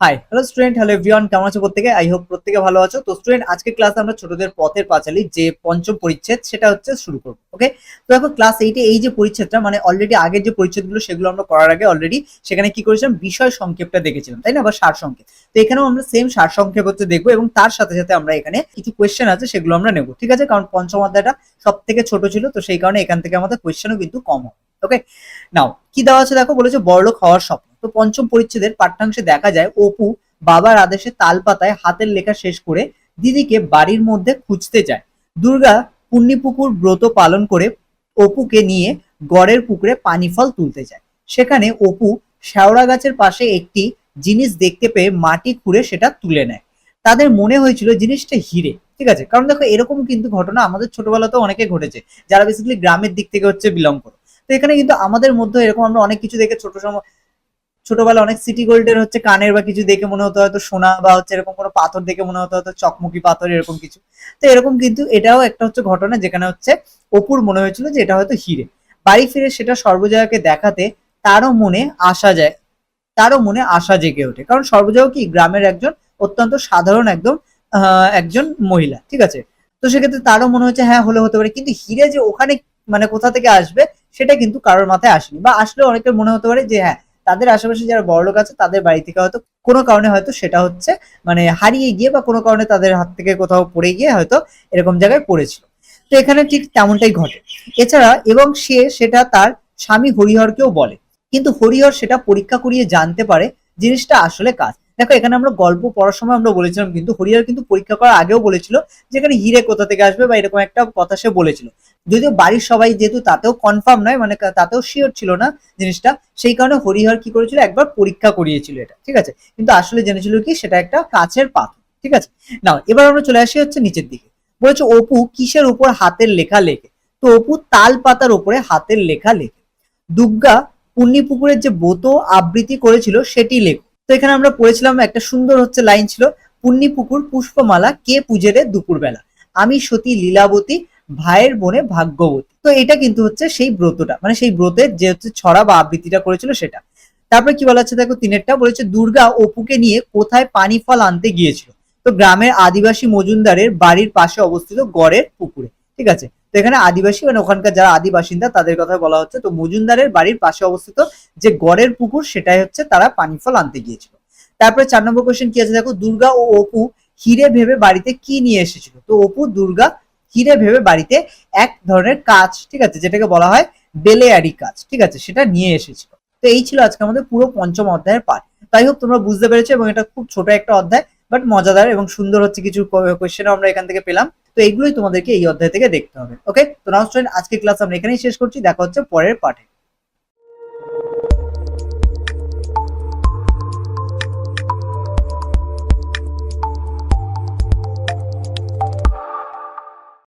Hi hello student hello everyone কেমন আছো প্রত্যেকে? আই হোপ প্রত্যেকে ভালো আছো। তো স্টুডেন্ট আজকে ক্লাসে আমরা ছোটদের পথের পাঁচালী, যে পঞ্চম পরিচ্ছেদ, সেটা হচ্ছে শুরু করব ওকে তো এখন ক্লাস এইটে এই যে পরিচ্ছেদটা মানে অলরেডি আগের যে পরিচ্ছেদগুলো, সেগুলো আমরা করার আগে অলরেডি সেখানে কি করেছিলাম? বিষয় সংক্ষেপটা দেখেছিলাম, তাই না? বা সার সংক্ষেপ। তো এখানেও আমরা সেম সার সংক্ষেপ হচ্ছে দেখব এবং তার সাথে সাথে আমরা এখানে কিছু কোয়েশ্চেন আছে, সেগুলো আমরা নেব, ঠিক আছে? কারণ পঞ্চম অধ্যায়টা সব থেকে ছোট ছিল, তো সেই কারণে এখান থেকে আমাদের কোয়েশ্চেনও কিন্তু কম হবে ওকে নাও কি দেওয়া আছে দেখো? বলেছে বড়লোক হওয়ার স্বপ্ন। তো পঞ্চম পরিচ্ছেদের পাঠ্যাংশে দেখা যায় অপু বাবার আদেশে তাল পাতায় হাতের লেখা শেষ করে দিদিকে বাড়ির মধ্যে খুঁজতে যায়। দুর্গা পুণ্যিপুকুর ব্রত পালন করে অপুকে নিয়ে গড়ের পুকুরে পানি ফল তুলতে যায়। সেখানে অপু শেওড়া গাছের পাশে একটি জিনিস দেখতে পেয়ে মাটি খুঁড়ে সেটা তুলে নেয়। তাদের মনে হয়েছিল জিনিসটা হিরে, ঠিক আছে? কারণ দেখো, এরকম কিন্তু ঘটনা আমাদের ছোটবেলাতেও অনেকে ঘটেছে। যারা বেসিক্যালি গ্রামের দিক থেকে হচ্ছে বিলং করো। তো এখানে কিন্তু আমাদের মধ্যে এরকম আমরা অনেক কিছু দেখে ছোট সময় ছোটবেলা অনেক সিটি গোল্ডের হচ্ছে কানের বা কিছু দেখে মনে হতো, হয়তো সোনা বা হচ্ছে এরকম কোনো পাথর দেখে মনে হতো, হয়তো চকমকি পাথর, এরকম কিছু। তো এরকম কিন্তু এটাও একটা হচ্ছে ঘটনা যেখানে হচ্ছে অপুর মনে হয়েছিল যে এটা হয়তো হিরে। বাড়ি ফিরে সেটা সর্বজয়াকে দেখাতে তারও মনে আসা যায়, তারও মনে আশা জেগে ওঠে। কারণ সর্বজয়া কি গ্রামের একজন অত্যন্ত সাধারণ একদম একজন মহিলা, ঠিক আছে? তো সেক্ষেত্রে তারও মনে হচ্ছে হ্যাঁ হলে হতে পারে। কিন্তু হিরে যে ওখানে মানে কোথা থেকে আসবে, সেটা কিন্তু কারোর মাথায় আসেনি। বা আসলেও অনেকের মনে হতে পারে যে হ্যাঁ তাদের আশেপাশে যারা বড়লোক আছে, তাদের বাড়ি থেকে হয়তো কোনো কারণে হয়তো সেটা হচ্ছে মানে হারিয়ে গিয়ে বা কোনো কারণে তাদের হাত থেকে কোথাও পড়ে গিয়ে হয়তো এরকম জায়গায় পড়েছিল। তো এখানে ঠিক তেমনটাই ঘটে। এছাড়া এবং সে সেটা তার স্বামী হরিহরকেও বলে। কিন্তু হরিহর সেটা পরীক্ষা করিয়ে জানতে পারে জিনিসটা আসলে কাজ দেখো, এখানে আমরা গল্প পড়ার সময় আমরা বলেছিলাম কিন্তু হরিহর কিন্তু পরীক্ষা করার আগেও বলেছিল যেখানে হিরে কোথা থেকে আসবে বা এরকম একটা কথা সে বলেছিল। যদিও বাড়ির সবাই যেহেতু তাতেও কনফার্ম নয় মানে তাতেও শিওর ছিল না জিনিসটা, সেই কারণে হরিহর কি করেছিল, একবার পরীক্ষা করিয়েছিল এটা, ঠিক আছে? কিন্তু আসলে জেনেছিল কি, সেটা একটা কাছের পাথর, ঠিক আছে? নাও, এবার আমরা চলে আসি হচ্ছে নিচের দিকে। বলেছে, অপু, কিসের উপর হাতের লেখা লেখে? তো অপু, তাল পাতার উপরে হাতের লেখা লেখে। পুণ্যি পুকুরের যে ব্রত আবৃত্তি করেছিল, সেটি লেখো। তো এখানে আমরা পড়েছিলাম একটা সুন্দর হচ্ছে লাইন ছিল, পুণ্যি পুকুর, পুষ্পমালা, কে পূজেরে দুপুরবেলা? আমি সতী লীলাবতী, ভাইয়ের বোনে ভাগ্যবতী। তো এটা কিন্তু হচ্ছে সেই ব্রতটা মানে সেই ব্রতের যে হচ্ছে ছড়া বা আবৃত্তিটা করেছিল সেটা। তারপরে কি বলা হচ্ছে দেখো, তিনেরটা বলেছে, দুর্গা অপুকে নিয়ে কোথায় পানি ফল আনতে গিয়েছিল? তো গ্রামের আদিবাসী মজুমদারের বাড়ির পাশে অবস্থিত গড়ের পুকুরে। ঠিক আছে? তো এখানে আদিবাসী মানে ওখানকার যারা আদি বাসিন্দা, তাদের কথা বলা হচ্ছে। তো মজুমদারের বাড়ির পাশে অবস্থিত যে গড়ের পুকুর, সেটাই হচ্ছে তারা পানি ফল আনতে গিয়েছিল। তারপরে চার নম্বর কোশ্চেন কি আছে? দেখো, দুর্গা ও অপু হিরে ভেবে বাড়িতে কি নিয়ে এসেছিল? তো অপু, দুর্গা, হিরে ভেবে বাড়িতে এক ধরনের কাজ, ঠিক আছে, যেটাকে বলা হয় বেলেয়ারি কাজ, ঠিক আছে, সেটা নিয়ে এসেছিল। তো এই ছিল আজকে আমাদের পুরো পঞ্চম অধ্যায়ের পাঠ। তাই হোক, তোমরা বুঝতে পেরেছ এবং এটা খুব ছোট একটা অধ্যায়। বাট মজাদার এবং সুন্দর হচ্ছে কিছু কোয়েশ্চেন আমরা এখান থেকে পেলাম। তো এগুলোই তোমাদেরকে এই অধ্যায় থেকে দেখতে হবে। ওকে তো নাও স্টুডেন্ট আজকে ক্লাস আমরা এখানেই শেষ করছি। দেখা হচ্ছে পরের পাঠে